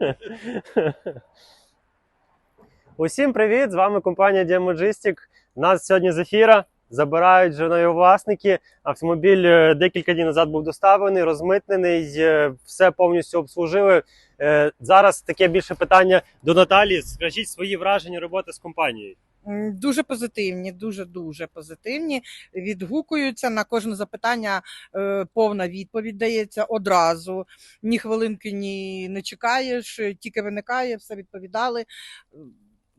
Усім привіт! З вами компанія Diamogistic. Нас сьогодні з ефіра. Забирають вже нові власники. Автомобіль е, декілька днів назад був доставлений, розмитнений, е, все повністю обслужили. Е, Зараз таке більше питання до Наталі. Скажіть свої враження роботи з компанією. Дуже позитивні, дуже дуже позитивні. Відгукуються на кожне запитання. е, Повна відповідь дається одразу. Ні хвилинки ні не чекаєш, тільки виникає, все відповідали. Е,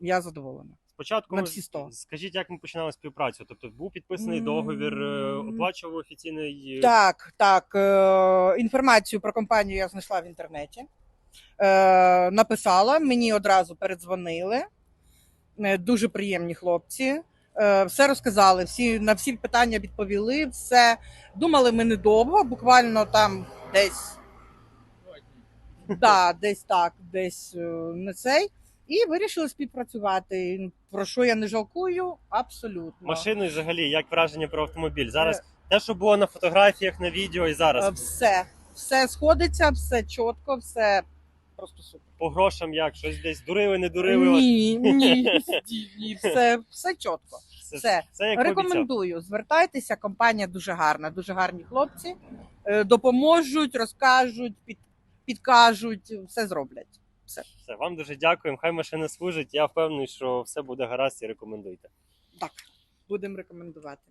Я задоволена. Спочатку На всі сто. скажіть, як ми починали співпрацю? Тобто був підписаний договір, е, оплачував офіційний Так, так. Інформацію про компанію я знайшла в інтернеті. Написала, мені одразу передзвонили. Е, Дуже приємні хлопці. Е, Все розказали, всі, на всі питання відповіли. Все. Думали ми недовго, буквально там десь. Да, десь так, десь е, на цей. І вирішили співпрацювати. Про що я не жалкую? Абсолютно. машину і взагалі, як враження про автомобіль? Зараз те, що було на фотографіях, на відео і зараз Все, все сходиться, все чітко, все просто по грошам як щось десь дурили, не дурили. вас? Ні, ні, ні, ні, все, все чітко. Це, все. це як обіцяв. Рекомендую, звертайтеся, компанія дуже гарна, дуже гарні хлопці. Е, Допоможуть, розкажуть, під, підкажуть, все зроблять. Все, вам дуже дякуємо. Хай машина служить. Я впевнений, що все буде гаразд і рекомендуйте. Так, будемо рекомендувати.